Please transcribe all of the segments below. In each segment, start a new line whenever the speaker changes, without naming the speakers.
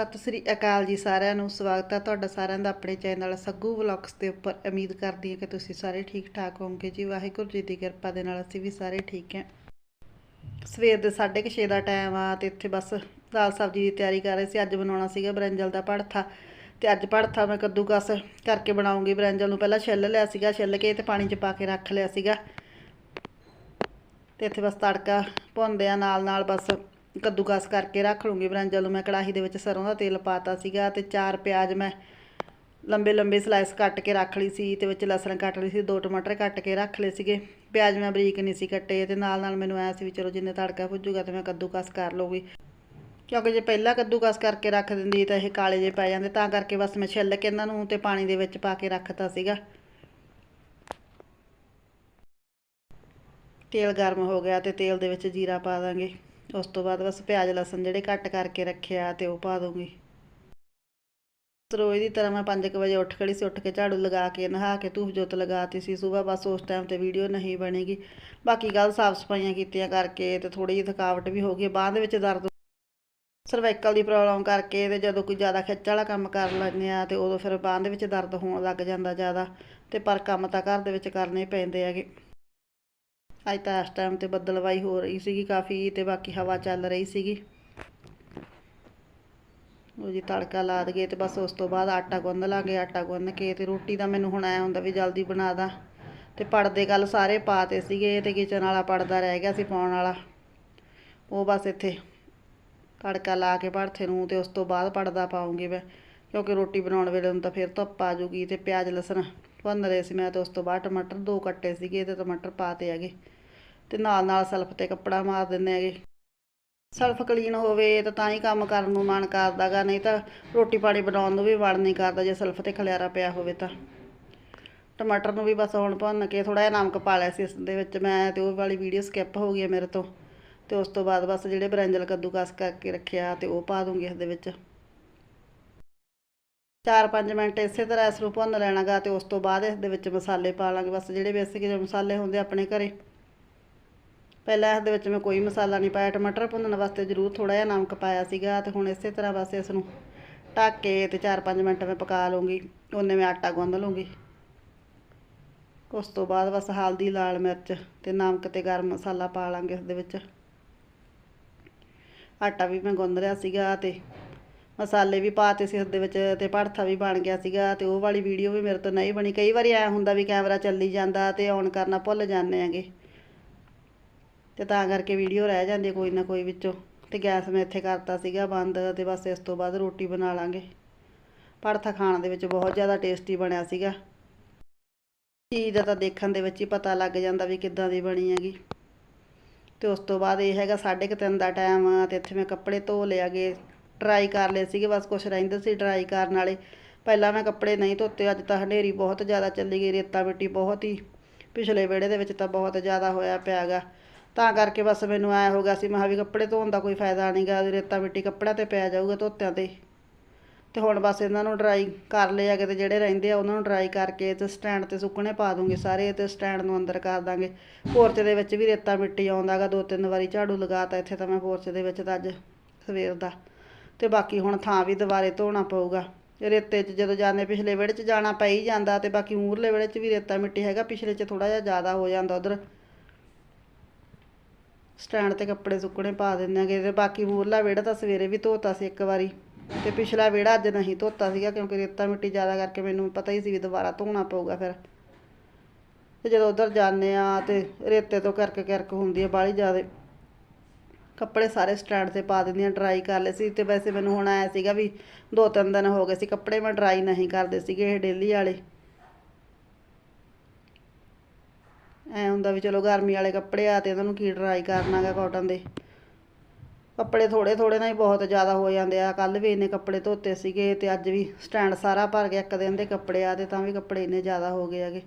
ਸਤਿ ਸ੍ਰੀ ਅਕਾਲ ਜੀ ਸਾਰਿਆਂ ਨੂੰ, ਸਵਾਗਤ ਹੈ ਤੁਹਾਡਾ ਸਾਰਿਆਂ ਦਾ ਆਪਣੇ ਚੈਨਲ ਸੱਗੂ ਵਲੌਗਸ ਦੇ ਉੱਪਰ। ਉਮੀਦ ਕਰਦੀ ਹਾਂ ਕਿ ਤੁਸੀਂ ਸਾਰੇ ਠੀਕ ਠਾਕ ਹੋਵੋਗੇ। ਜੀ ਵਾਹਿਗੁਰੂ ਜੀ ਦੀ ਕਿਰਪਾ ਦੇ ਨਾਲ ਅਸੀਂ ਵੀ ਸਾਰੇ ਠੀਕ ਹਾਂ। ਸਵੇਰ ਦੇ 6:30 ਦਾ ਟਾਈਮ ਆ ਤੇ ਇੱਥੇ ਬਸ ਦਾਲ ਸਬਜ਼ੀ ਦੀ ਤਿਆਰੀ ਕਰ ਰਹੇ ਸੀ। ਅੱਜ ਬਣਾਉਣਾ ਸੀਗਾ ਬਰੰਜਲ ਦਾ ਭੜਥਾ। ਤੇ ਅੱਜ ਭੜਥਾ ਮੈਂ ਕੱਦੂਕਸ ਕਰਕੇ ਬਣਾਉਂਗੀ। ਬਰੰਜਲ ਨੂੰ ਪਹਿਲਾਂ ਛਿੱਲ ਲਿਆ ਸੀਗਾ, ਛਿੱਲ ਕੇ ਤੇ ਪਾਣੀ 'ਚ ਪਾ ਕੇ ਰੱਖ ਲਿਆ ਸੀਗਾ। ਤੇ ਇੱਥੇ ਬਸ ਤੜਕਾ ਭੁੰਨਦੇ ਆ ਨਾਲ ਨਾਲ ਬਸ ਕੱਦੂਕਸ ਕਰਕੇ ਰੱਖ ਲੂੰਗੀ ਬਰੰਜਲ ਨੂੰ। ਮੈਂ ਕੜਾਹੀ ਦੇ ਵਿੱਚ ਸਰੋਂ ਦਾ ਤੇਲ ਪਾਤਾ ਸੀਗਾ ਤੇ ਚਾਰ ਪਿਆਜ਼ ਮੈਂ ਲੰਬੇ ਲੰਬੇ ਸਲਾਈਸ ਕੱਟ ਕੇ ਰੱਖ ਲਈ ਸੀ ਤੇ ਵਿੱਚ ਲਸਣ ਕੱਟ ਲਈ ਸੀ, ਦੋ ਟਮਾਟਰ ਕੱਟ ਕੇ ਰੱਖ ਲਏ ਸੀਗੇ। ਪਿਆਜ਼ ਮੈਂ ਬਰੀਕ ਨਹੀਂ ਸੀ ਕੱਟੇ ਤੇ ਨਾਲ ਨਾਲ ਮੈਨੂੰ ਐ ਸੀ ਵੀ ਚਲੋ ਜਿੰਨੇ ਤੜਕਾ ਭੁੱਜੂਗਾ ਤੇ ਮੈਂ ਕੱਦੂਕਸ ਕਰ ਲਊਗੀ। ਕਿਉਂਕਿ ਜੇ ਪਹਿਲਾਂ ਕੱਦੂਕਸ ਕਰਕੇ ਰੱਖ ਦਿੰਦੀ ਤਾਂ ਇਹ ਕਾਲੇ ਜੇ ਪੈ ਜਾਂਦੇ, ਤਾਂ ਕਰਕੇ ਬਸ ਮੈਂ ਛਿੱਲ ਕੇ ਇਹਨਾਂ ਨੂੰ ਤੇ ਪਾਣੀ ਦੇ ਵਿੱਚ ਪਾ ਕੇ ਰੱਖਤਾ ਸੀਗਾ। ਤੇਲ ਗਰਮ ਹੋ ਗਿਆ ਤੇ ਤੇਲ ਦੇ ਵਿੱਚ ਜੀਰਾ ਪਾ ਦਾਂਗੇ। ਉਸ ਤੋਂ ਬਾਅਦ ਬਸ ਪਿਆਜ਼ ਲਸਣ ਜਿਹੜੇ ਕੱਟ ਕਰਕੇ ਰੱਖਿਆ ਤੇ ਉਹ ਪਾ ਦੂੰਗੀ ਰੋਜ਼ ਦੀ ਤਰ੍ਹਾਂ ਮੈਂ 5 ਵਜੇ ਉੱਠ ਖੜੀ ਸੀ, ਉੱਠ ਕੇ ਝਾੜੂ ਲਗਾ ਕੇ ਨਹਾ ਕੇ ਧੂਫ ਜੋਤ ਲਗਾਤੀ ਸੀ। ਸਵੇਰ ਬਸ ਉਸ ਟਾਈਮ ਤੇ ਵੀਡੀਓ ਨਹੀਂ ਬਣੇਗੀ। ਬਾਕੀ ਗੱਲ ਸਾਫ਼ ਸਫਾਈਆਂ ਕੀਤੀਆਂ ਕਰਕੇ ਤੇ ਥੋੜੀ ਜਿਹੀ ਥਕਾਵਟ ਵੀ ਹੋ ਗਈ। ਬਾਂਹ ਦੇ ਵਿੱਚ ਦਰਦ ਸਰਵਾਈਕਲ ਦੀ ਪ੍ਰੋਬਲਮ ਕਰਕੇ ਤੇ ਜਦੋਂ ਕੋਈ ਜ਼ਿਆਦਾ ਖਿੱਚ ਵਾਲਾ ਕੰਮ ਕਰ ਲੈਂਦੇ ਆ ਤੇ ਉਦੋਂ ਫਿਰ ਬਾਂਹ ਦੇ ਵਿੱਚ ਦਰਦ ਹੋਣ ਲੱਗ ਜਾਂਦਾ ਜ਼ਿਆਦਾ। ਤੇ ਪਰ ਕੰਮ ਤਾਂ ਘਰ ਦੇ ਵਿੱਚ ਕਰਨੇ ਪੈਂਦੇ ਹੈਗੇ। ਅੱਜ ਤਾਂ ਇਸ ਟਾਈਮ ਤੇ ਬੱਦਲਵਾਈ ਹੋ ਰਹੀ ਸੀਗੀ ਕਾਫੀ ਤੇ ਬਾਕੀ ਹਵਾ ਚੱਲ ਰਹੀ ਸੀਗੀ। ਉਹ ਜੀ ਤੜਕਾ ਲਾ ਦਈਏ ਤੇ ਬਸ ਉਸ ਤੋਂ ਬਾਅਦ ਆਟਾ ਗੁੰਨ ਲਾਂਗੇ, ਆਟਾ ਗੁੰਨ ਕੇ ਤੇ ਰੋਟੀ ਦਾ ਮੈਨੂੰ ਹੁਣ ਐ ਹੁੰਦਾ ਵੀ ਜਲਦੀ ਬਣਾ ਦਾਂ। ਤੇ ਪੜਦੇ ਕੱਲ ਸਾਰੇ ਪਾਤੇ ਸੀਗੇ ਤੇ ਕਿਚਨ ਵਾਲਾ ਪੜਦਾ ਰਹਿ ਗਿਆ ਸੀ ਪਾਉਣ ਵਾਲਾ। ਉਹ ਬਸ ਇੱਥੇ ਤੜਕਾ ਲਾ ਕੇ ਭੜਥੇ ਨੂੰ ਤੇ ਉਸ ਤੋਂ ਬਾਅਦ ਪੜਦਾ ਪਾਉਂਗੀ ਮੈਂ, ਕਿਉਂਕਿ ਰੋਟੀ ਬਣਾਉਣ ਵੇਲੇ ਨੂੰ ਤਾਂ ਫਿਰ ਧੁੱਪ ਆ ਜੂਗੀ ਤੇ ਪਿਆਜ਼ ਲਸਣ ਭੁੰਨ ਰਹੇ ਸੀ ਮੈਂ ਤੇ ਉਸ ਤੋਂ ਬਾਅਦ ਟਮਾਟਰ ਦੋ ਕੱਟੇ ਸੀਗੇ ਤੇ ਟਮਾਟਰ ਪਾਤੇ ਹੈਗੇ। ਤੇ ਨਾਲ ਨਾਲ ਸਲਫ ਤੇ ਕੱਪੜਾ ਮਾਰ ਦਿੰਦੇ ਹੈਗੇ। ਸਲਫ ਕਲੀਨ ਹੋਵੇ ਤਾਂ ਤਾਂ ਹੀ ਕੰਮ ਕਰਨ ਨੂੰ ਮਨ ਕਰਦਾਗਾ, ਨਹੀਂ ਤਾਂ ਰੋਟੀ ਪਾਣੀ ਬਣਾਉਣ ਨੂੰ ਵੀ ਮਨ ਨਹੀਂ ਕਰਦਾ ਜੇ ਸਲਫ ਤੇ ਖਲਿਆਰਾ ਪਿਆ ਹੋਵੇ ਤਾਂ। ਟਮਾਟਰ ਨੂੰ ਵੀ ਬਸ ਹੁਣ ਭੁੰਨ ਕੇ ਥੋੜਾ ਜਿਹਾ ਨਮਕ ਪਾ ਲਿਆ ਸੀ ਇਸ ਦੇ ਵਿੱਚ ਮੈਂ ਤੇ ਉਹ ਵਾਲੀ ਵੀਡੀਓ ਸਕਿਪ ਹੋ ਗਈ ਹੈ ਮੇਰੇ ਤੋਂ। ਤੇ ਉਸ ਤੋਂ ਬਾਅਦ ਬਸ ਜਿਹੜੇ ਬਰੰਜਲ ਕੱਦੂਕਸ ਕਰਕੇ ਰੱਖਿਆ ਤੇ ਉਹ ਪਾ ਦੂੰਗੀ ਇਸ ਦੇ ਵਿੱਚ। 4-5 ਮਿੰਟ ਇਸੇ ਤਰ੍ਹਾਂ ਇਸ ਨੂੰ ਭੁੰਨ ਲੈਣਾਗਾ ਤੇ ਉਸ ਤੋਂ ਬਾਅਦ ਇਸ ਦੇ ਵਿੱਚ ਮਸਾਲੇ ਪਾ ਲਾਂਗੇ। ਬਸ ਜਿਹੜੇ ਬੇਸਿਕ ਜਿਹੇ ਮਸਾਲੇ ਹੁੰਦੇ ਆਪਣੇ ਘਰੇ। ਪਹਿਲਾਂ ਇਸ ਦੇ ਵਿੱਚ ਮੈਂ ਕੋਈ ਮਸਾਲਾ ਨਹੀਂ ਪਾਇਆ। ਟਮਾਟਰ ਭੁੰਨਣ ਵਾਸਤੇ ਜ਼ਰੂਰ ਥੋੜਾ ਜਿਹਾ ਨਮਕ ਪਾਇਆ ਸੀਗਾ ਤੇ ਹੁਣ ਇਸੇ ਤਰ੍ਹਾਂ ਬਸ ਇਸ ਨੂੰ ਢੱਕ ਕੇ ਤੇ 4-5 ਮਿੰਟ ਮੈਂ ਪਕਾ ਲੂੰਗੀ ਉਹਨੇ ਮੈਂ ਆਟਾ ਗੁੰਨ ਲੂੰਗੀ ਉਸ ਤੋਂ ਬਾਅਦ ਬਸ ਹਲਦੀ, ਲਾਲ ਮਿਰਚ ਤੇ ਨਮਕ ਤੇ ਗਰਮ ਮਸਾਲਾ ਪਾ ਲਾਂਗੇ ਇਸ ਦੇ ਵਿੱਚ। ਆਟਾ ਵੀ ਮੈਂ ਗੁੰਨ ਰਿਹਾ ਸੀਗਾ ਤੇ ਮਸਾਲੇ ਵੀ ਪਾਤੇ ਸੀ ਉਸ ਦੇ ਵਿੱਚ ਤੇ ਭੜਥਾ ਵੀ ਬਣ ਗਿਆ ਸੀਗਾ ਤੇ ਉਹ ਵਾਲੀ ਵੀਡੀਓ ਵੀ ਮੇਰੇ ਤੋਂ ਨਹੀਂ ਬਣੀ। ਕਈ ਵਾਰੀ ਐ ਹੁੰਦਾ ਵੀ ਕੈਮਰਾ ਚੱਲੀ ਜਾਂਦਾ ਤੇ ਔਨ ਕਰਨਾ ਭੁੱਲ ਜਾਂਦੇ ਆਂਗੇ ਤੇ ਤਾਂ ਕਰਕੇ ਵੀਡੀਓ ਰਹਿ ਜਾਂਦੀ ਹੈ ਕੋਈ ਨਾ ਕੋਈ ਵਿੱਚੋਂ। ਤੇ ਗੈਸ ਮੈਂ ਇੱਥੇ ਕਰਤਾ ਸੀਗਾ ਬੰਦ ਤੇ ਬਸ ਇਸ ਤੋਂ ਬਾਅਦ ਰੋਟੀ ਬਣਾ ਲਾਂਗੇ। ਭੜਥਾ ਖਾਣ ਦੇ ਵਿੱਚ ਬਹੁਤ ਜ਼ਿਆਦਾ ਟੇਸਟੀ ਬਣਿਆ ਸੀਗਾ। ਚੀਜ਼ ਦਾ ਤਾਂ ਦੇਖਣ ਦੇ ਵਿੱਚ ਹੀ ਪਤਾ ਲੱਗ ਜਾਂਦਾ ਵੀ ਕਿੱਦਾਂ ਦੀ ਬਣੀ ਹੈਗੀ। ਤੇ ਉਸ ਤੋਂ ਬਾਅਦ ਇਹ ਹੈਗਾ ਸਾਢੇ ਕੁ ਤਿੰਨ ਦਾ ਟਾਈਮ ਆ ਤੇ ਇੱਥੇ ਮੈਂ ਕੱਪੜੇ ਧੋ ਲਿਆਗੇ ਡਰਾਈ ਕਰ ਲਏ ਸੀਗੇ, ਬਸ ਕੁਛ ਰਹਿੰਦੇ ਸੀ ਡਰਾਈ ਕਰਨ ਵਾਲੇ। ਪਹਿਲਾਂ ਮੈਂ ਕੱਪੜੇ ਨਹੀਂ ਧੋਤੇ, ਅੱਜ ਤਾਂ ਹਨੇਰੀ ਬਹੁਤ ਜ਼ਿਆਦਾ ਚੱਲੀ ਗਈ, ਰੇਤਾ ਮਿੱਟੀ ਬਹੁਤ ਹੀ। ਪਿਛਲੇ ਵਿਹੜੇ ਦੇ ਵਿੱਚ ਤਾਂ ਬਹੁਤ ਜ਼ਿਆਦਾ ਹੋਇਆ ਪਿਆ ਗਾ। ਤਾਂ ਕਰਕੇ ਬਸ ਮੈਨੂੰ ਐ ਹੋ ਗਿਆ ਸੀ, ਮੈਂ ਕਿਹਾ ਵੀ ਕੱਪੜੇ ਧੋਣ ਦਾ ਕੋਈ ਫਾਇਦਾ ਨਹੀਂਗਾ ਰੇਤਾ ਮਿੱਟੀ ਕੱਪੜਿਆਂ ਤੇ ਪੈ ਜਾਊਗਾ ਧੋਤਿਆਂ ਤੇ। ਤੇ ਹੁਣ ਬਸ ਇਹਨਾਂ ਨੂੰ ਡਰਾਈ ਕਰ ਲਿਆ ਕਿ ਤੇ ਜਿਹੜੇ ਰਹਿੰਦੇ ਆ, ਉਹਨਾਂ ਨੂੰ ਡਰਾਈ ਕਰਕੇ ਤੇ ਸਟੈਂਡ ਤੇ ਸੁੱਕਣੇ ਪਾ ਦੂੰਗੇ ਸਾਰੇ ਤੇ ਸਟੈਂਡ ਨੂੰ ਅੰਦਰ ਕਰ ਦਾਂਗੇ। ਪੋਰਚ ਦੇ ਵਿੱਚ ਵੀ ਰੇਤਾ ਮਿੱਟੀ ਆਉਂਦਾਗਾ ਦੋ ਤਿੰਨ ਵਾਰੀ ਝਾੜੂ ਲਗਾਤਾ ਇੱਥੇ ਤਾਂ ਮੈਂ ਪੋਰਚ ਦੇ ਵਿੱਚ ਤਾਂ ਅੱਜ ਸਵੇਰ ਦਾ। ਤੇ ਬਾਕੀ ਹੁਣ ਥਾਂ ਵੀ ਦੁਬਾਰੇ ਧੋਣਾ ਪਊਗਾ। ਰੇਤੇ 'ਚ ਜਦੋਂ ਜਾਂਦੇ ਪਿਛਲੇ ਵਿਹੜੇ 'ਚ ਜਾਣਾ ਪੈ ਹੀ ਜਾਂਦਾ ਤੇ ਬਾਕੀ ਮੂਰਲੇ ਵਿਹੜੇ 'ਚ ਵੀ ਰੇਤਾ ਮਿੱਟੀ ਹੈਗਾ, ਪਿਛਲੇ 'ਚ ਥੋੜਾ ਜਿਹਾ ਜ਼ਿਆਦਾ ਹੋ ਜਾਂਦਾ ਉਧਰ। ਸਟੈਂਡ ਤੇ ਕੱਪੜੇ ਸੁੱਕਣੇ ਪਾ ਦਿੰਦੇ ਆਗੇ ਤੇ ਬਾਕੀ ਮੂਰਲਾ ਵਿਹੜਾ ਤਾਂ ਸਵੇਰੇ ਵੀ ਧੋਤਾ ਸੀ ਇੱਕ ਵਾਰੀ। ਤੇ ਪਿਛਲਾ ਵਿਹੜਾ ਅੱਜ ਨਹੀਂ ਧੋਤਾ ਸੀਗਾ ਕਿਉਂਕਿ ਰੇਤਾ ਮਿੱਟੀ ਜ਼ਿਆਦਾ ਕਰਕੇ ਮੈਨੂੰ ਪਤਾ ਹੀ ਸੀ ਵੀ ਦੁਬਾਰਾ ਧੋਣਾ ਪਊਗਾ ਫਿਰ। ਤੇ ਜਦੋਂ ਉਧਰ ਜਾਂਦੇ ਆ ਤੇ ਰੇਤੇ ਤੋਂ ਕਰਕ ਕਰਕ ਹੁੰਦੀ ਹੈ ਬਾਹਲੀ ਜ਼ਿਆਦਾ। ਕੱਪੜੇ ਸਾਰੇ ਸਟੈਂਡ ਤੇ ਪਾ ਦਿੰਦੀਆਂ ਡਰਾਈ ਕਰ ਲਏ ਸੀ ਤੇ ਵੈਸੇ ਮੈਨੂੰ ਹੁਣ ਆਇਆ ਸੀਗਾ ਵੀ ਦੋ ਤਿੰਨ ਦਿਨ ਹੋ ਗਏ ਸੀ ਕੱਪੜੇ, ਮੈਂ ਡਰਾਈ ਨਹੀਂ ਕਰਦੇ ਸੀਗੇ ਇਹ ਡੇਲੀ ਵਾਲੇ। ਐ ਹੁੰਦਾ ਵੀ ਚਲੋ ਗਰਮੀ ਵਾਲੇ ਕੱਪੜੇ ਆ ਤੇ ਇਹਨਾਂ ਨੂੰ ਕੀ ਡਰਾਈ ਕਰਨਾਗਾ ਕਾਟਨ ਦੇ। ਕੱਪੜੇ ਥੋੜੇ ਥੋੜੇ ਨਾਲ ਹੀ ਬਹੁਤ ਜ਼ਿਆਦਾ ਹੋ ਜਾਂਦੇ ਆ। ਕੱਲ ਵੀ ਇੰਨੇ ਕੱਪੜੇ ਧੋਤੇ ਸੀਗੇ ਤੇ ਅੱਜ ਵੀ ਸਟੈਂਡ ਸਾਰਾ ਭਰ ਗਿਆ, ਇੱਕ ਦਿਨ ਦੇ ਕੱਪੜੇ ਆ ਤੇ ਤਾਂ ਵੀ ਕੱਪੜੇ ਇੰਨੇ ਜ਼ਿਆਦਾ ਹੋ ਗਏ ਹੈਗੇ।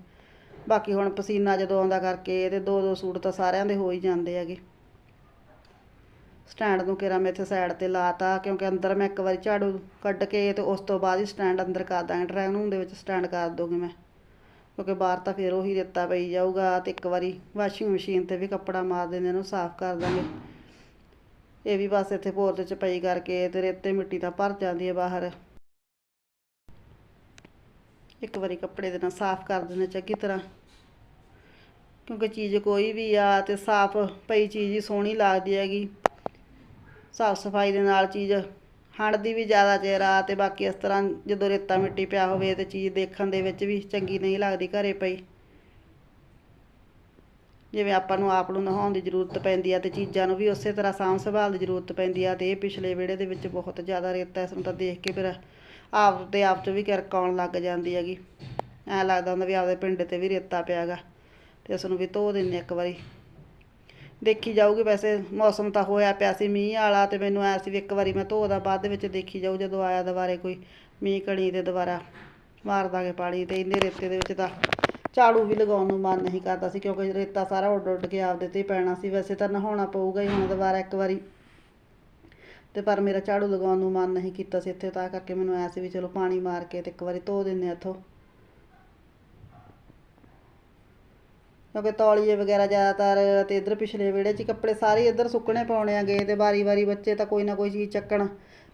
ਬਾਕੀ ਹੁਣ ਪਸੀਨਾ ਜਦੋਂ ਆਉਂਦਾ ਕਰਕੇ ਇਹਦੇ ਦੋ ਦੋ ਸੂਟ ਤਾਂ ਸਾਰਿਆਂ ਦੇ ਹੋ ਹੀ ਜਾਂਦੇ ਹੈਗੇ। ਸਟੈਂਡ ਨੂੰ ਕਿਰਾ ਮੈਂ ਇੱਥੇ ਸਾਈਡ ਤੇ ਲਾਤਾ, ਕਿਉਂਕਿ ਅੰਦਰ ਮੈਂ ਇੱਕ ਵਾਰੀ ਝਾੜੂ ਕੱਢ ਕੇ ਤੇ ਉਸ ਤੋਂ ਬਾਅਦ ਹੀ ਸਟੈਂਡ ਅੰਦਰ ਕਰ ਦਾਂਗੇ, ਡਰਾਇੰਗ ਰੂਮ ਦੇ ਵਿੱਚ ਸਟੈਂਡ ਕਰ ਦੋਗੇ ਮੈਂ। ਕਿਉਂਕਿ ਬਾਹਰ ਤਾਂ ਫਿਰ ਉਹੀ ਰੇਤਾ ਪਈ ਜਾਊਗਾ ਤੇ ਇੱਕ ਵਾਰੀ ਵਾਸ਼ਿੰਗ ਮਸ਼ੀਨ ਤੇ ਵੀ ਕੱਪੜਾ ਮਾਰ ਦਿੰਦੇ ਇਹਨੂੰ ਸਾਫ਼ ਕਰ ਦਾਂਗੇ। ਇਹ ਵੀ ਬਸ ਇੱਥੇ ਪੋਰਚ ਚ ਪਈ ਕਰਕੇ ਤੇ ਰੇਤੇ ਮਿੱਟੀ ਤਾਂ ਭਰ ਜਾਂਦੀ ਹੈ ਬਾਹਰ। ਇੱਕ ਵਾਰੀ ਕੱਪੜੇ ਦੇ ਨਾਲ ਸਾਫ਼ ਕਰ ਦਿੰਦੇ ਚੰਗੀ ਤਰ੍ਹਾਂ। ਕਿਉਂਕਿ ਚੀਜ਼ ਕੋਈ ਵੀ ਆ ਤੇ ਸਾਫ਼ ਪਈ ਚੀਜ਼ ਹੀ ਸੋਹਣੀ ਲੱਗਦੀ ਹੈਗੀ। ਸਾਫ਼ ਸਫ਼ਾਈ ਦੇ ਨਾਲ ਚੀਜ਼ ਹੰਡਦੀ ਵੀ ਜ਼ਿਆਦਾ ਚਿਰ ਆ ਤੇ ਬਾਕੀ ਇਸ ਤਰ੍ਹਾਂ ਜਦੋਂ ਰੇਤਾ ਮਿੱਟੀ ਪਿਆ ਹੋਵੇ ਤੇ ਚੀਜ਼ ਦੇਖਣ ਦੇ ਵਿੱਚ ਵੀ ਚੰਗੀ ਨਹੀਂ ਲੱਗਦੀ ਘਰੇ ਪਈ। ਜਿਵੇਂ ਆਪਾਂ ਨੂੰ ਆਪ ਨੂੰ ਨਹਾਉਣ ਦੀ ਜ਼ਰੂਰਤ ਪੈਂਦੀ ਆ ਤੇ ਚੀਜ਼ਾਂ ਨੂੰ ਵੀ ਉਸੇ ਤਰ੍ਹਾਂ ਸਾਂਭ ਸੰਭਾਲ ਦੀ ਜ਼ਰੂਰਤ ਪੈਂਦੀ ਆ ਤੇ ਇਹ ਪਿਛਲੇ ਵਿਹੜੇ ਦੇ ਵਿੱਚ ਬਹੁਤ ਜ਼ਿਆਦਾ ਰੇਤਾ ਇਸ ਨੂੰ ਤਾਂ ਦੇਖ ਕੇ ਫਿਰ ਆਪ ਤੇ ਆਪ 'ਚ ਵੀ ਕਿਰਕ ਆਉਣ ਲੱਗ ਜਾਂਦੀ ਹੈਗੀ। ਐਂ ਲੱਗਦਾ ਹੁੰਦਾ ਵੀ ਆਪਦੇ ਪਿੰਡ ਤੇ ਵੀ ਰੇਤਾ ਪਿਆਗਾ ਤੇ ਉਸ ਨੂੰ ਵੀ ਧੋ ਦਿੰਦੇ ਇੱਕ ਵਾਰੀ। ਦੇਖੀ ਜਾਊਗੀ, ਵੈਸੇ ਮੌਸਮ ਤਾਂ ਹੋਇਆ ਪਿਆ ਸੀ ਮੀਂਹ ਵਾਲਾ ਤੇ ਮੈਨੂੰ ਐ ਸੀ ਵੀ ਇੱਕ ਵਾਰੀ ਮੈਂ ਧੋਦਾ ਬਾਅਦ ਦੇ ਵਿੱਚ ਦੇਖੀ ਜਾਊ ਜਦੋਂ ਆਇਆ ਦੁਬਾਰੇ ਕੋਈ ਮੀਂਹ ਕਣੀ ਤੇ ਦੁਬਾਰਾ ਮਾਰ ਦਾਂਗੇ ਪਾਣੀ ਤੇ ਇੰਨੇ ਰੇਤੇ ਦੇ ਵਿੱਚ ਤਾਂ ਝਾੜੂ ਵੀ ਲਗਾਉਣ ਨੂੰ ਮਨ ਨਹੀਂ ਕਰਦਾ ਸੀ ਕਿਉਂਕਿ ਰੇਤਾ ਸਾਰਾ ਉੱਡ ਉੱਡ ਕੇ ਆਪਦੇ ਤੇ ਹੀ ਪੈਣਾ ਸੀ, ਵੈਸੇ ਤਾਂ ਨਹਾਉਣਾ ਪਊਗਾ ਹੀ ਹੁਣ ਦੁਬਾਰਾ ਇੱਕ ਵਾਰੀ। ਤੇ ਪਰ ਮੇਰਾ ਝਾੜੂ ਲਗਾਉਣ ਨੂੰ ਮਨ ਨਹੀਂ ਕੀਤਾ ਸੀ ਇੱਥੇ, ਤਾਂ ਕਰਕੇ ਮੈਨੂੰ ਐ ਸੀ ਵੀ ਚਲੋ ਪਾਣੀ ਮਾਰ ਕੇ ਤੇ ਇੱਕ ਵਾਰੀ ਧੋ ਦਿੰਨੇ ਆ ਇੱਥੋਂ। ਕਿਉਂਕਿ ਤੌਲੀਏ ਵਗੈਰਾ ਜ਼ਿਆਦਾਤਰ ਤੇ ਇਧਰ ਪਿਛਲੇ ਵਿਹੜੇ 'ਚ ਕੱਪੜੇ ਸਾਰੇ ਇੱਧਰ ਸੁੱਕਣੇ ਪਾਉਣੇ ਆ ਗਏ ਤੇ ਵਾਰੀ-ਵਾਰੀ ਬੱਚੇ ਤਾਂ ਕੋਈ ਨਾ ਕੋਈ ਚੀਜ਼ ਚੱਕਣ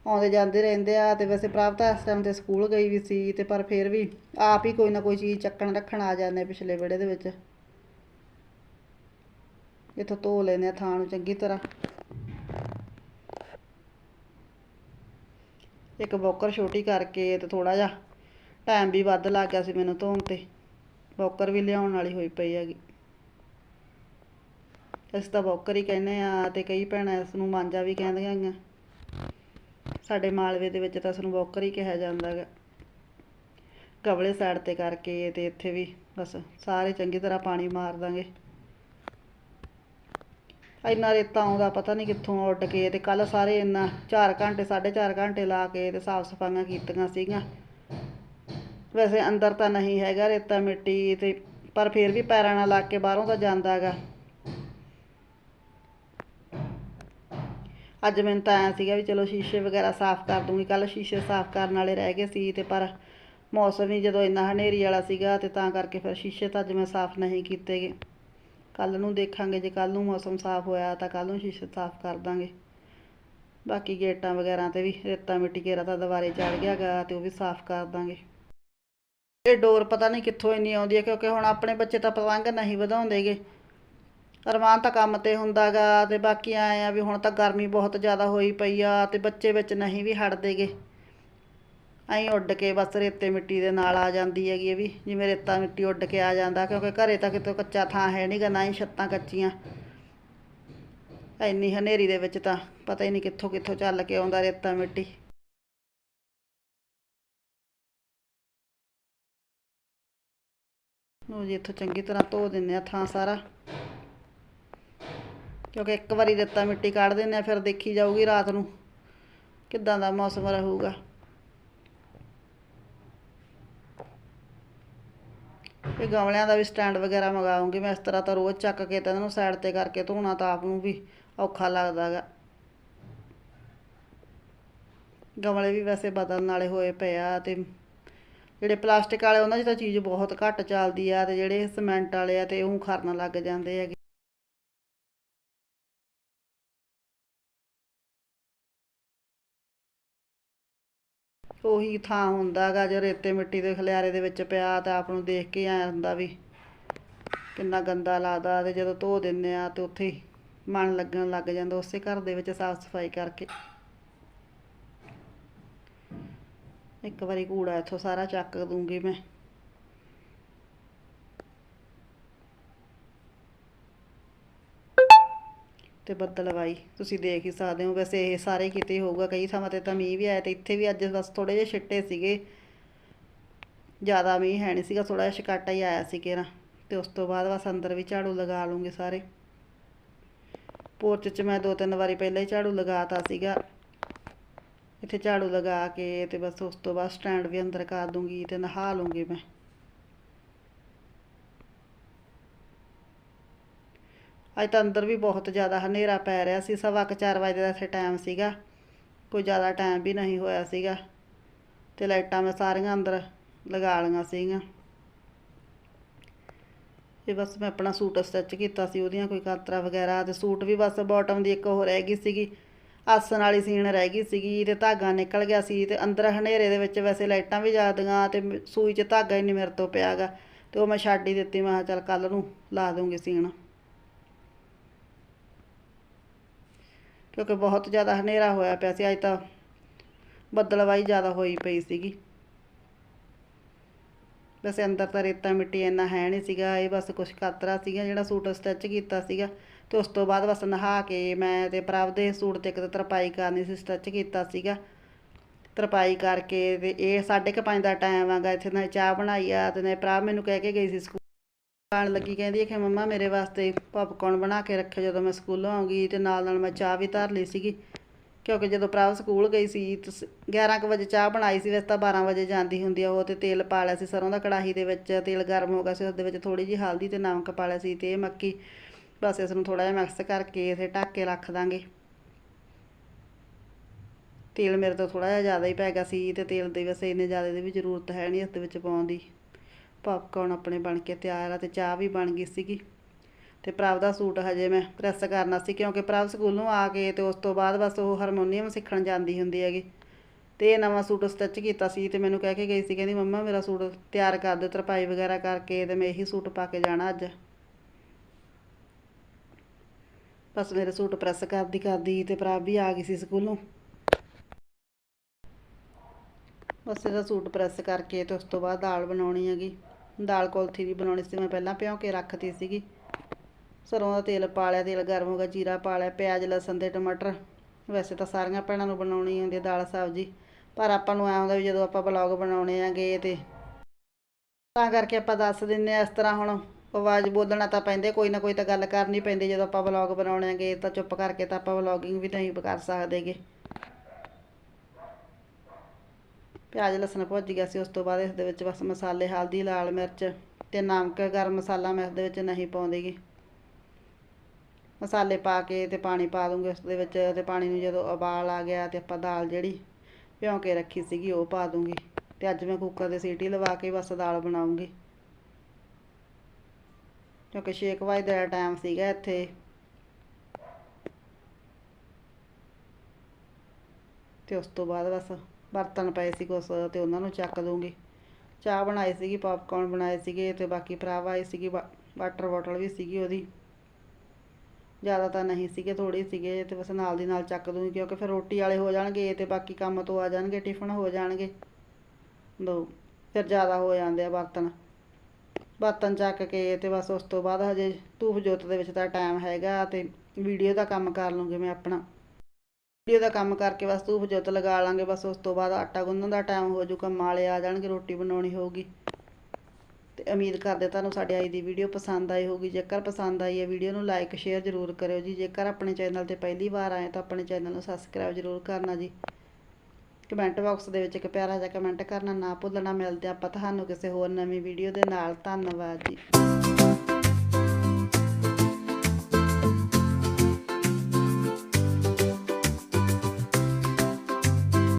ਆਉਂਦੇ ਜਾਂਦੇ ਰਹਿੰਦੇ ਆ ਤੇ ਵੈਸੇ ਪ੍ਰਾਪਤਾ ਇਸ ਟਾਈਮ ਤੇ ਸਕੂਲ ਗਈ ਵੀ ਸੀ ਤੇ ਪਰ ਫਿਰ ਵੀ ਆਪ ਹੀ ਕੋਈ ਨਾ ਕੋਈ ਚੀਜ਼ ਚੱਕਣ ਰੱਖਣ ਆ ਜਾਂਦੇ ਪਿਛਲੇ ਵਿਹੜੇ ਦੇ ਵਿੱਚ। ਇੱਥੋਂ ਧੋ ਲੈਂਦੇ ਆ ਥਾਂ ਨੂੰ ਚੰਗੀ ਤਰ੍ਹਾਂ। ਇੱਕ ਬੋਕਰ ਛੋਟੀ ਕਰਕੇ ਤੇ ਥੋੜਾ ਜਿਹਾ ਟਾਈਮ ਵੀ ਵੱਧ ਲੱਗ ਗਿਆ ਸੀ ਮੈਨੂੰ ਧੋਣ ਤੇ। ਬੋਕਰ ਵੀ ਲਿਆਉਣ ਵਾਲੀ ਹੋਈ ਪਈ ਹੈਗੀ। ਅਸੀਂ ਤਾਂ ਬੋਕਰ ਹੀ ਕਹਿੰਦੇ ਹਾਂ ਤੇ ਕਈ ਭੈਣਾਂ ਇਸ ਨੂੰ ਮਾਂਜਾ ਵੀ ਕਹਿੰਦੀਆਂ ਹੈਗੀਆਂ। ਸਾਡੇ ਮਾਲਵੇ ਦੇ ਵਿੱਚ ਤਾਂ ਇਸ ਨੂੰ ਬੋਕਰ ਹੀ ਕਿਹਾ ਜਾਂਦਾ ਹੈਗਾ। ਕਵਲੇ ਸਾਈਡ ਤੇ ਕਰਕੇ ਤੇ ਇੱਥੇ ਵੀ ਬਸ ਸਾਰੇ ਚੰਗੀ ਤਰ੍ਹਾਂ ਪਾਣੀ ਮਾਰ ਦਾਂਗੇ। ਇੰਨਾ ਰੇਤਾ ਆਉਂਦਾ ਪਤਾ ਨਹੀਂ ਕਿੱਥੋਂ ਉੱਡ ਕੇ ਤੇ ਕੱਲ ਸਾਰੇ ਇੰਨਾ 4 ਘੰਟੇ 4.5 ਘੰਟੇ ਲਾ ਕੇ ਤੇ ਸਾਫ਼ ਸਫਾਈਆਂ ਕੀਤੀਆਂ ਸੀਗੀਆਂ। ਵੈਸੇ ਅੰਦਰ ਤਾਂ ਨਹੀਂ ਹੈਗਾ ਰੇਤਾ ਮਿੱਟੀ ਤੇ ਪਰ ਫਿਰ ਵੀ ਪੈਰਾਂ ਨਾਲ ਲੱਗ ਕੇ ਬਾਹਰੋਂ ਤਾਂ ਜਾਂਦਾ ਅੱਜ ਮੈਨੂੰ ਤਾਂ ਐਂ ਸੀਗਾ ਵੀ ਚਲੋ ਸ਼ੀਸ਼ੇ ਵਗੈਰਾ ਸਾਫ਼ ਕਰ ਦੂੰਗੀ। ਕੱਲ ਸ਼ੀਸ਼ੇ ਸਾਫ਼ ਕਰਨ ਵਾਲੇ ਰਹਿ ਗਏ ਸੀ ਤੇ ਪਰ ਮੌਸਮ ਹੀ ਜਦੋਂ ਇੰਨਾ ਹਨੇਰੀ ਵਾਲਾ ਸੀਗਾ ਤੇ ਤਾਂ ਕਰਕੇ ਫਿਰ ਸ਼ੀਸ਼ੇ ਤਾਂ ਅੱਜ ਮੈਂ ਸਾਫ਼ ਨਹੀਂ ਕੀਤੇਗੇ। ਕੱਲ ਨੂੰ ਦੇਖਾਂਗੇ, ਜੇ ਕੱਲ ਨੂੰ ਮੌਸਮ ਸਾਫ਼ ਹੋਇਆ ਤਾਂ ਕੱਲ ਨੂੰ ਸ਼ੀਸ਼ੇ ਸਾਫ਼ ਕਰ ਦਾਂਗੇ। ਬਾਕੀ ਗੇਟਾਂ ਵਗੈਰਾ ਤੇ ਵੀ ਰੇਤਾ ਮਿੱਟੀ ਘੇਰਾ ਤਾਂ ਦੁਬਾਰੇ ਚੜ ਗਿਆ ਗਾ ਤੇ ਉਹ ਵੀ ਸਾਫ਼ ਕਰ ਦਾਂਗੇ। ਇਹ ਡੋਰ ਪਤਾ ਨਹੀਂ ਕਿੱਥੋਂ ਇੰਨੀ ਆਉਂਦੀ ਹੈ ਕਿਉਂਕਿ ਹੁਣ ਆਪਣੇ ਬੱਚੇ ਤਾਂ ਪਤੰਗ ਨਹੀਂ ਵਧਾਉਂਦੇਗੇ। ਅਰਮਾਨ ਤਾਂ ਕੰਮ ਤੇ ਹੁੰਦਾਗਾ ਤੇ ਬਾਕੀ ਆਏ ਆ ਵੀ ਹੁਣ ਤਾਂ ਗਰਮੀ ਬਹੁਤ ਜ਼ਿਆਦਾ ਹੋਈ ਪਈ ਆ ਤੇ ਬੱਚੇ ਵਿੱਚ ਨਹੀਂ ਵੀ ਹਟਦੇਗੇ। ਐਂ ਉੱਡ ਕੇ ਬਸ ਰੇਤੇ ਮਿੱਟੀ ਦੇ ਨਾਲ ਆ ਜਾਂਦੀ ਹੈਗੀ ਇਹ ਵੀ, ਜਿਵੇਂ ਰੇਤਾ ਮਿੱਟੀ ਉੱਡ ਕੇ ਆ ਜਾਂਦਾ, ਕਿਉਂਕਿ ਘਰੇ ਤਾਂ ਕਿਤੇ ਕੱਚਾ ਥਾਂ ਹੈ ਨਹੀਂਗਾ ਨਾ ਹੀ ਛੱਤਾਂ ਕੱਚੀਆਂ। ਇੰਨੀ ਹਨੇਰੀ ਦੇ ਵਿੱਚ ਤਾਂ ਪਤਾ ਹੀ ਨਹੀਂ ਕਿੱਥੋਂ ਕਿੱਥੋਂ ਚੱਲ ਕੇ ਆਉਂਦਾ ਰੇਤਾ ਮਿੱਟੀ। ਲਓ ਜੀ, ਇੱਥੋਂ ਚੰਗੀ ਤਰ੍ਹਾਂ ਧੋ ਦਿੰਨੇ ਆ ਥਾਂ ਸਾਰਾ। ਕਿਉਂਕਿ ਇੱਕ ਵਾਰੀ ਰੇਤਾ ਮਿੱਟੀ ਕੱਢ ਦਿੰਦੇ ਆ, ਫਿਰ ਦੇਖੀ ਜਾਊਗੀ ਰਾਤ ਨੂੰ ਕਿੱਦਾਂ ਦਾ ਮੌਸਮ ਰਹੂਗਾ। ਇਹ ਗਮਲਿਆਂ ਦਾ ਵੀ ਸਟੈਂਡ ਵਗੈਰਾ ਮੰਗਾਉਂਗੀ ਮੈਂ, ਇਸ ਤਰ੍ਹਾਂ ਤਾਂ ਰੋਜ਼ ਚੱਕ ਕੇ ਤਾਂ ਇਹਨਾਂ ਨੂੰ ਸਾਈਡ ਤੇ ਕਰਕੇ ਧੋਣਾ ਤਾਂ ਆਪ ਨੂੰ ਵੀ ਔਖਾ ਲੱਗਦਾ ਹੈਗਾ ਗਮਲੇ ਵੀ ਵੈਸੇ ਬਦਲਣ ਵਾਲੇ ਹੋਏ ਪਏ ਆ ਤੇ ਜਿਹੜੇ ਪਲਾਸਟਿਕ ਵਾਲੇ, ਉਹਨਾਂ 'ਚ ਤਾਂ ਚੀਜ਼ ਬਹੁਤ ਘੱਟ ਚੱਲਦੀ ਆ ਤੇ ਜਿਹੜੇ ਸੀਮੈਂਟ ਵਾਲੇ ਆ ਤੇ ਉਹ ਖਰਨ ਲੱਗ ਜਾਂਦੇ ਹੈਗੇ। ਉਹੀ ਥਾਂ ਹੁੰਦਾ ਗਾ ਜੋ ਰੇਤੇ ਮਿੱਟੀ ਦੇ ਖਲਿਆਰੇ ਦੇ ਵਿੱਚ ਪਿਆ ਤਾਂ ਆਪ ਨੂੰ ਦੇਖ ਕੇ ਐਂ ਹੁੰਦਾ ਵੀ ਕਿੰਨਾ ਗੰਦਾ ਲੱਗਦਾ ਤੇ ਜਦੋਂ ਧੋ ਦਿੰਨੇ ਆ ਤੇ ਉੱਥੇ ਹੀ ਮਨ ਲੱਗਣ ਲੱਗ ਜਾਂਦਾ ਉਸੇ ਘਰ ਦੇ ਵਿੱਚ ਸਾਫ਼ ਸਫ਼ਾਈ ਕਰਕੇ। ਇੱਕ ਵਾਰੀ ਕੂੜਾ ਇੱਥੋਂ ਸਾਰਾ ਚੱਕ ਦੂੰਗੀ ਮੈਂ। ਤੇ ਬੱਦਲਵਾਈ ਤੁਸੀਂ ਦੇਖ ਹੀ ਸਕਦੇ ਹੋ, ਵੈਸੇ ਇਹ ਸਾਰੇ ਕਿਤੇ ਹੋਊਗਾ, ਕਈ ਥਾਵਾਂ ਤੇ ਤਾਂ ਮੀਂਹ ਵੀ ਆਇਆ ਤੇ ਇੱਥੇ ਵੀ ਅੱਜ ਬਸ ਥੋੜੇ ਜਿਹੇ ਛਿੱਟੇ ਸੀਗੇ। ਜ਼ਿਆਦਾ ਮੀਂਹ ਹੈ ਨਹੀਂ ਸੀਗਾ ਥੋੜਾ ਜਿਹਾ ਛਕਾਟਾ ਹੀ ਆਇਆ ਸੀ ਕਿਰਾ ਤੇ ਉਸ ਤੋਂ ਬਾਅਦ ਬਸ ਅੰਦਰ ਵੀ ਝਾੜੂ ਲਗਾ ਲੂੰਗੇ ਸਾਰੇ। ਪੋਰਚ 'ਚ ਮੈਂ ਦੋ ਤਿੰਨ ਵਾਰੀ ਪਹਿਲਾਂ ਹੀ ਝਾੜੂ ਲਗਾਤਾ ਸੀਗਾ। ਇੱਥੇ ਝਾੜੂ ਲਗਾ ਕੇ ਤੇ ਬਸ ਉਸ ਤੋਂ ਬਾਅਦ ਸਟੈਂਡ ਵੀ ਅੰਦਰ ਕਰ ਦੂੰਗੀ ਤੇ ਨਹਾ ਲੂੰਗੀ ਮੈਂ। ਅੱਜ ਤਾਂ ਅੰਦਰ ਵੀ ਬਹੁਤ ਜ਼ਿਆਦਾ ਹਨੇਰਾ ਪੈ ਰਿਹਾ ਸੀ, ਸਵਾ ਕੁ ਚਾਰ ਵਜੇ ਦਾ ਇੱਥੇ ਟਾਈਮ ਸੀਗਾ। ਕੋਈ ਜ਼ਿਆਦਾ ਟਾਈਮ ਵੀ ਨਹੀਂ ਹੋਇਆ ਸੀਗਾ ਤੇ ਲਾਈਟਾਂ ਮੈਂ ਸਾਰੀਆਂ ਅੰਦਰ ਲਗਾ ਲਈਆਂ ਸੀਗੀਆਂ। ਇਹ ਬਸ ਮੈਂ ਆਪਣਾ ਸੂਟ ਸਟਿਚ ਕੀਤਾ ਸੀ, ਉਹਦੀਆਂ ਕੋਈ ਕਾਤਰਾ ਵਗੈਰਾ ਤੇ ਸੂਟ ਵੀ ਬਸ ਬਾਟਮ ਦੀ ਇੱਕ ਹੋ ਰਹਿ ਗਈ ਸੀਗੀ, ਆਸਣ ਵਾਲੀ ਸੀਣ ਰਹਿ ਗਈ ਸੀਗੀ ਤੇ ਧਾਗਾ ਨਿਕਲ ਗਿਆ ਸੀ ਤੇ ਅੰਦਰ ਹਨੇਰੇ ਦੇ ਵਿੱਚ ਵੈਸੇ ਲਾਈਟਾਂ ਵੀ ਜਗਦੀਆਂ ਤੇ ਸੂਈ 'ਚ ਧਾਗਾ ਹੀ ਨਹੀਂ ਮੇਰੇ ਤੋਂ ਪਿਆਗਾ ਤੇ ਉਹ ਮੈਂ ਛੱਡ ਹੀ ਦਿੱਤੀ, ਮੈਂ ਕਿਹਾ ਚੱਲ ਕੱਲ ਨੂੰ ਲਾ ਦੂੰਗੀ ਸੀਣ। ਕਿਉਂਕਿ ਬਹੁਤ ਜ਼ਿਆਦਾ ਹਨੇਰਾ ਹੋਇਆ ਪਿਆ ਸੀ, ਅੱਜ ਤਾਂ ਬੱਦਲਵਾਈ ਜ਼ਿਆਦਾ ਹੋਈ ਪਈ ਸੀਗੀ। ਵੈਸੇ ਅੰਦਰ ਤਾਂ ਰੇਤਾ ਮਿੱਟੀ ਇੰਨਾ ਹੈ ਨਹੀਂ ਸੀਗਾ, ਇਹ ਬਸ ਕੁਛ ਕਾਤਰਾ ਸੀਗਾ ਜਿਹੜਾ ਸੂਟ ਸਟਿਚ ਕੀਤਾ ਸੀਗਾ ਤੇ ਉਸ ਤੋਂ ਬਾਅਦ ਬਸ ਨਹਾ ਕੇ ਮੈਂ ਤੇ ਪ੍ਰਭ ਦੇ ਸੂਟ ਤੇ ਇੱਕ ਤਾਂ ਤਰਪਾਈ ਕਰਨੀ ਸੀ ਸਟਿਚ ਕੀਤਾ ਸੀਗਾ। ਤਰਪਾਈ ਕਰਕੇ ਤੇ ਇਹ ਸਾਢੇ ਕੁ ਪੰਜ ਦਾ ਟਾਈਮ ਆਗਾ ਇੱਥੇ ਨਾ ਚਾਹ ਬਣਾਈ ਆ ਤੇ ਨਾ ਪ੍ਰਭ ਮੈਨੂੰ ਕਹਿ ਕੇ ਗਈ ਸੀ ਸਕੂਲ ਆਣ ਲੱਗੀ, ਕਹਿੰਦੀ ਹੈ ਕਿ ਮੰਮਾ, ਮੇਰੇ ਵਾਸਤੇ ਪੌਪਕੌਰਨ ਬਣਾ ਕੇ ਰੱਖਿਓ ਜਦੋਂ ਮੈਂ ਸਕੂਲੋਂ ਆਉਂਗੀ। ਤੇ ਨਾਲ ਨਾਲ ਮੈਂ ਚਾਹ ਵੀ ਧਰ ਲਈ ਸੀਗੀ। ਕਿਉਂਕਿ ਜਦੋਂ ਪ੍ਰਭ ਸਕੂਲ ਗਈ ਸੀ, ਤੇ ਸ- 11 ਕੁ ਵਜੇ ਚਾਹ ਬਣਾਈ ਸੀ, ਵੈਸੇ ਤਾਂ 12 ਵਜੇ ਜਾਂਦੀ ਹੁੰਦੀ ਆ ਉਹ, ਤੇ ਤੇਲ ਪਾ ਲਿਆ ਸੀ ਸਰੋਂ ਦਾ ਕੜਾਹੀ ਦੇ ਵਿੱਚ, ਤੇਲ ਗਰਮ ਹੋ ਗਿਆ ਸੀ ਉਸ ਦੇ ਵਿੱਚ ਥੋੜੀ ਜਿਹੀ ਹਲਦੀ ਤੇ ਨਮਕ ਪਾ ਲਿਆ ਸੀ, ਤੇ ਇਹ ਮੱਕੀ। ਬਸ ਇਸ ਨੂੰ ਥੋੜਾ ਜਿਹਾ ਮਿਕਸ ਕਰਕੇ ਇਥੇ ਢੱਕ ਕੇ ਰੱਖ ਦਾਂਗੇ। ਤੇਲ ਮੇਰੇ ਤੋਂ ਥੋੜਾ ਜਿਹਾ ਜ਼ਿਆਦਾ ਹੀ ਪੈ ਗਿਆ ਸੀ, ਤੇ ਤੇਲ ਦੇ ਵੈਸੇ ਇੰਨੇ ਜ਼ਿਆਦਾ ਦੀ ਵੀ ਜ਼ਰੂਰਤ ਹੈ ਨਹੀਂ ਇਸ ਦੇ ਵਿੱਚ ਪਾਉਣ ਦੀ। ਪੌਪਕੌਰਨ ਆਪਣੇ ਬਣ ਕੇ ਤਿਆਰ ਆ ਤੇ ਚਾਹ ਵੀ ਬਣ ਗਈ ਸੀਗੀ। ਤੇ ਪ੍ਰਭ ਦਾ ਸੂਟ ਹਜੇ ਮੈਂ ਪ੍ਰੈਸ ਕਰਨਾ ਸੀ ਕਿਉਂਕਿ ਪ੍ਰਭ ਸਕੂਲੋਂ ਆ ਕੇ ਤੇ ਉਸ ਤੋਂ ਬਾਅਦ ਬਸ ਉਹ ਹਾਰਮੋਨੀਅਮ ਸਿੱਖਣ ਜਾਂਦੀ ਹੁੰਦੀ ਹੈਗੀ। ਤੇ ਇਹ ਨਵਾਂ ਸੂਟ ਸਟਿਚ ਕੀਤਾ ਸੀ ਤੇ ਮੈਨੂੰ ਕਹਿ ਕੇ ਗਈ ਸੀ, ਕਹਿੰਦੀ ਮੰਮਾ ਮੇਰਾ ਸੂਟ ਤਿਆਰ ਕਰ ਦਿਓ ਤਰਪਾਈ ਵਗੈਰਾ ਕਰਕੇ ਤੇ ਮੈਂ ਇਹੀ ਸੂਟ ਪਾ ਕੇ ਜਾਣਾ ਅੱਜ। ਬਸ ਮੇਰੇ ਸੂਟ ਪ੍ਰੈਸ ਕਰਦੀ ਕਰਦੀ ਤੇ ਪ੍ਰਭ ਵੀ ਆ ਗਈ ਸੀ ਸਕੂਲੋਂ ਬਸ ਇਹਦਾ ਸੂਟ ਪ੍ਰੈਸ ਕਰਕੇ ਤੇ ਉਸ ਤੋਂ ਬਾਅਦ ਦਾਲ ਬਣਾਉਣੀ ਹੈਗੀ। ਦਾਲ ਕੋਲਥੀ ਦੀ ਬਣਾਉਣੀ ਸੀ ਮੈਂ ਪਹਿਲਾਂ ਭਿਉਂ ਕੇ ਰੱਖਤੀ ਸੀਗੀ। ਸਰੋਂ ਦਾ ਤੇਲ ਪਾ ਲਿਆ, ਤੇਲ ਗਰਮ ਹੋ ਗਿਆ, ਜੀਰਾ ਪਾ ਲਿਆ, ਪਿਆਜ਼, ਲਸਣ ਤੇ ਟਮਾਟਰ। ਵੈਸੇ ਤਾਂ ਸਾਰੀਆਂ ਭੈਣਾਂ ਨੂੰ ਬਣਾਉਣੀ ਹੁੰਦੀ ਦਾਲ ਸਬਜ਼ੀ, ਪਰ ਆਪਾਂ ਨੂੰ ਐਂ ਹੁੰਦਾ ਵੀ ਜਦੋਂ ਆਪਾਂ ਬਲੌਗ ਬਣਾਉਣੇ ਆਗੇ ਤੇ ਤਾਂ ਕਰਕੇ ਆਪਾਂ ਦੱਸ ਦਿੰਨੇ ਆ ਇਸ ਤਰ੍ਹਾਂ ਹੁਣ ਆਵਾਜ਼ ਬੋਲਣਾ ਤਾਂ ਪੈਂਦੇ, ਕੋਈ ਨਾ ਕੋਈ ਤਾਂ ਗੱਲ ਕਰਨੀ ਪੈਂਦੀ, ਜਦੋਂ ਆਪਾਂ ਬਲੌਗ ਬਣਾਉਣੇ ਆਗੇ ਤਾਂ ਚੁੱਪ ਕਰਕੇ ਤਾਂ ਆਪਾਂ ਵਲੌਗਿੰਗ ਵੀ ਨਹੀਂ ਕਰ ਸਕਦੇਗੇ ਪਿਆਜ਼ ਲਸਣ ਭੁੱਜ ਗਿਆ ਸੀ, ਉਸ ਤੋਂ ਬਾਅਦ ਇਸ ਦੇ ਵਿੱਚ ਬਸ ਮਸਾਲੇ, ਹਲਦੀ, ਲਾਲ ਮਿਰਚ ਤੇ ਨਮਕ, ਗਰਮ ਮਸਾਲਾ ਮੈਂ ਇਸ ਦੇ ਵਿੱਚ ਨਹੀਂ ਪਾਉਂਦੀਗੀ। ਮਸਾਲੇ ਪਾ ਕੇ ਤੇ ਪਾਣੀ ਪਾ ਦੂੰਗੀ ਉਸ ਦੇ ਵਿੱਚ ਤੇ ਪਾਣੀ ਨੂੰ ਜਦੋਂ ਉਬਾਲ ਆ ਗਿਆ ਤੇ ਆਪਾਂ ਦਾਲ ਜਿਹੜੀ ਭਿਉਂ ਕੇ ਰੱਖੀ ਸੀਗੀ, ਉਹ ਪਾ ਦੂੰਗੀ। ਤੇ ਅੱਜ ਮੈਂ ਕੁੱਕਰ ਦੇ ਸੀਟੀ ਲਵਾ ਕੇ ਬਸ ਦਾਲ ਬਣਾਉਂਗੀ। ਕਿਉਂਕਿ ਛੇ ਕੁ ਵਜੇ ਦਾ ਟਾਈਮ ਸੀਗਾ ਇੱਥੇ। ਤੇ ਉਸ ਤੋਂ ਬਾਅਦ ਬਸ ਬਰਤਨ ਪਏ ਸੀ ਕੁਛ ਤੇ ਉਹਨਾਂ ਨੂੰ ਚੱਕ ਦੂੰਗੀ। ਚਾਹ ਬਣਾਈ ਸੀਗੀ ਪੌਪਕੌਰਨ ਬਣਾਏ ਸੀਗੇ ਤੇ ਬਾਕੀ ਭਰਾਵਾ ਆਈ ਸੀਗੀ, ਵਾ- ਵਾਟਰ ਬੋਟਲ ਵੀ ਸੀਗੀ ਉਹਦੀ। ਜ਼ਿਆਦਾ ਤਾਂ ਨਹੀਂ ਸੀਗੇ ਥੋੜੀ ਸੀਗੇ ਤੇ ਬਸ ਨਾਲ ਦੀ ਨਾਲ ਚੱਕ ਦੂੰਗੀ ਕਿਉਂਕਿ ਫਿਰ ਰੋਟੀ ਵਾਲੇ ਹੋ ਜਾਣਗੇ ਤੇ ਬਾਕੀ ਕੰਮ ਤੋਂ ਆ ਜਾਣਗੇ, ਟਿਫਨ ਹੋ ਜਾਣਗੇ। ਦੋ, ਫਿਰ ਜ਼ਿਆਦਾ ਹੋ ਜਾਂਦੇ ਆ ਬਰਤਨ। ਬਰਤਨ ਚੱਕ ਕੇ ਤੇ ਬਸ ਉਸ ਤੋਂ ਬਾਅਦ ਹਜੇ ਧੂਫ ਜੋਤ ਦੇ ਵਿੱਚ ਤਾਂ ਟਾਈਮ ਹੈਗਾ ਤੇ ਵੀਡੀਓ ਦਾ ਕੰਮ ਕਰ ਲੂੰਗੀ ਮੈਂ ਆਪਣਾ। ਵੀਡੀਓ ਦਾ ਕੰਮ ਕਰਕੇ ਬਸ ਧੂਫ ਜੋਤ ਲਗਾ ਲਾਂਗੇ, ਬਸ ਉਸ ਤੋਂ ਬਾਅਦ ਆਟਾ ਗੁੰਨਣ ਦਾ ਟਾਈਮ ਹੋ ਜਾਊਗਾ, ਮਾਲੇ ਆ ਜਾਣਗੇ, ਰੋਟੀ ਬਣਾਉਣੀ ਹੋਊਗੀ। ਤੇ ਉਮੀਦ ਕਰਦੇ ਤੁਹਾਨੂੰ ਸਾਡੀ ਅੱਜ ਦੀ ਵੀਡੀਓ ਪਸੰਦ ਆਈ ਹੋਊਗੀ। ਜੇਕਰ ਪਸੰਦ ਆਈ ਹੈ ਵੀਡੀਓ ਨੂੰ ਲਾਈਕ ਸ਼ੇਅਰ ਜ਼ਰੂਰ ਕਰਿਓ ਜੀ। ਜੇਕਰ ਆਪਣੇ ਚੈਨਲ ਤੇ ਪਹਿਲੀ ਵਾਰ ਆਏ ਤਾਂ ਆਪਣੇ ਚੈਨਲ ਨੂੰ ਸਬਸਕ੍ਰਾਈਬ ਜ਼ਰੂਰ ਕਰਨਾ ਜੀ। ਕਮੈਂਟ ਬਾਕਸ ਦੇ ਵਿੱਚ ਇੱਕ ਪਿਆਰਾ ਜਿਹਾ ਕਮੈਂਟ ਕਰਨਾ ਨਾ ਭੁੱਲਣਾ। ਮਿਲਦੇ ਆਪਾਂ ਤੁਹਾਨੂੰ ਕਿਸੇ ਹੋਰ ਨਵੀਂ ਵੀਡੀਓ ਦੇ ਨਾਲ। ਧੰਨਵਾਦ ਜੀ।